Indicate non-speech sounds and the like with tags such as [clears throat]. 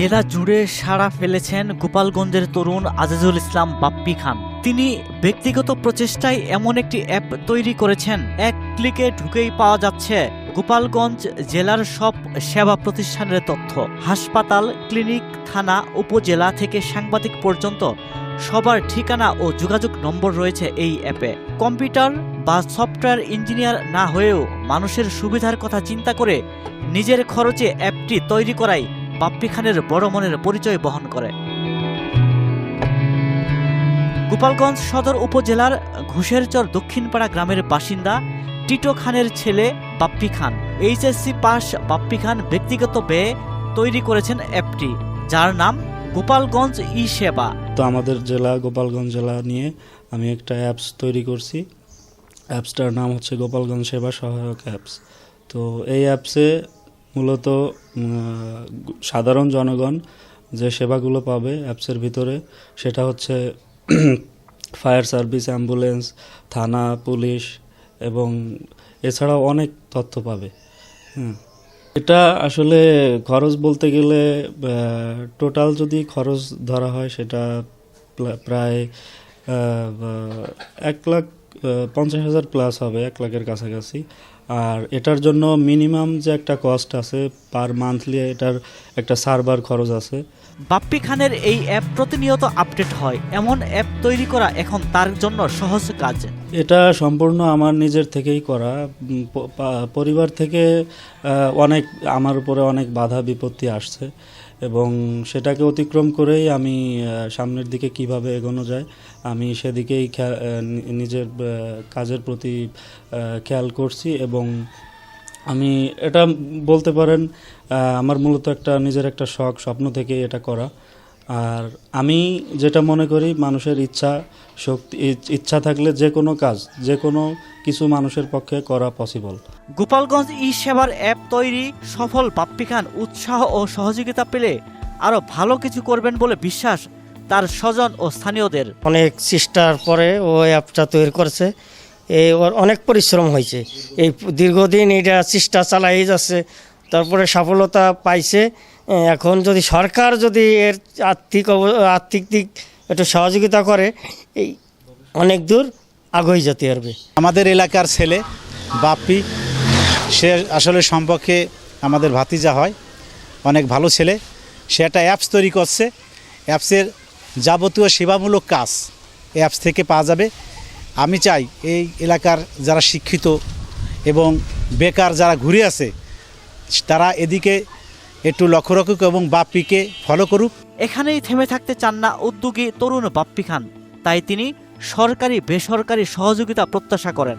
জেলা জুড়ে সাড়া ফেলেছেন গোপালগঞ্জের তরুণ আজিজুল ইসলাম বাপ্পি খান। তিনি ব্যক্তিগত প্রচেষ্টায় এমন একটি অ্যাপ তৈরি করেছেন। এক ক্লিকে ঢুকেই পাওয়া যাচ্ছে গোপালগঞ্জ জেলার সব সেবা প্রতিষ্ঠানের তথ্য। হাসপাতাল, ক্লিনিক, থানা, উপজেলা থেকে সাংবাদিক পর্যন্ত সবার ঠিকানা ও যোগাযোগ নম্বর রয়েছে এই অ্যাপে। কম্পিউটার বা সফটওয়্যার ইঞ্জিনিয়ার না হয়েও মানুষের সুবিধার কথা চিন্তা করে নিজের খরচে অ্যাপটি তৈরি করাই বাপ্পি খানের বড় মনের পরিচয় বহন করে। গোপালগঞ্জ সদর উপজেলার ঘুষেরচর দক্ষিণপাড়া গ্রামের বাসিন্দা টিটো খানের ছেলে বাপ্পি খান। এইচএসসি পাস বাপ্পি খান ব্যক্তিগত ব্যয়ে তৈরি করেছেন অ্যাপটি, যার নাম গোপালগঞ্জ ই সেবা তো আমাদের জেলা, গোপালগঞ্জ জেলা নিয়ে আমি একটা অ্যাপস তৈরি করছি। অ্যাপসটার নাম হচ্ছে গোপালগঞ্জ সেবা সহায়ক অ্যাপস। তো এই অ্যাপসে মূলত সাধারণ জনগণ যে সেবাগুলো পাবে অ্যাপসের ভিতরে, সেটা হচ্ছে [clears throat] ফায়ার সার্ভিস, অ্যাম্বুলেন্স, থানা, পুলিশ এবং এছাড়াও অনেক তথ্য পাবে। হুম এটা আসলে খরচ বলতে গেলে টোটাল যদি খরচ ধরা হয় সেটা প্রায় এক লাখ পঞ্চাশ হাজার প্লাস হবে, এক লাখের কাছাকাছি। আর এটার জন্য মিনিমাম যে একটা কস্ট আছে পার মান্থলি এটার একটা সার্ভার খরচ আছে। বাপ্পি খানের এই অ্যাপ প্রতিনিয়ত আপডেট হয়। এমন অ্যাপ তৈরি করা এখন তার জন্য সহজ কাজ। এটা সম্পূর্ণ আমার নিজের থেকেই করা। পরিবার থেকে অনেক আমার উপরে অনেক বাধা বিপত্তি আসছে। এবং সেটাকে অতিক্রম করেই আমি সামনের দিকে কীভাবে এগোনো যায়, আমি সেদিকেই নিজের কাজের প্রতি খেয়াল করছি এবং আমি এটা বলতে পারেন আমার মূলত একটা নিজের একটা শখ, স্বপ্ন থেকে এটা করা। আর আমি যেটা মনে করি, মানুষের ইচ্ছা, শক্তি, ইচ্ছা থাকলে যে কোনো কাজ, যে কোনো কিছু মানুষের পক্ষে করা পসিবল গোপালগঞ্জ ই সেবার অ্যাপ তৈরি সফল বাপ্পি খান উৎসাহ ও সহযোগিতা পেলে আরও ভালো কিছু করবেন বলে বিশ্বাস তার স্বজন ও স্থানীয়দের। অনেক চেষ্টার পরে ও অ্যাপটা তৈরি করেছে। এই ওর অনেক পরিশ্রম হয়েছে। এই দীর্ঘদিন এটা চেষ্টা চালাই যাচ্ছে তারপরে সফলতা পাইছে। এখন যদি সরকার যদি এর আর্থিক অব- আর্থিক দিক একটু সহযোগিতা করে এই অনেক দূর আগুই যেতে পারবে। আমাদের এলাকার ছেলে বাপ্পি সে আসলে সম্পর্কে আমাদের ভাতিজা হয়, অনেক ভালো ছেলে। সে একটা অ্যাপস তৈরি করছে। অ্যাপসের যাবতীয় সেবামূলক কাজ অ্যাপস থেকে পাওয়া যাবে। আমি চাই এই এলাকার যারা শিক্ষিত এবং বেকার যারা ঘুরে আছে তারা এদিকে একটু লক্ষ্য রাখুক এবং বাপ্পিকে ফলো করুক। এখানেই থেমে থাকতে চান না উদ্যোগী তরুণ বাপ্পি খান। তাই তিনি সরকারি বেসরকারি সহযোগিতা প্রত্যাশা করেন।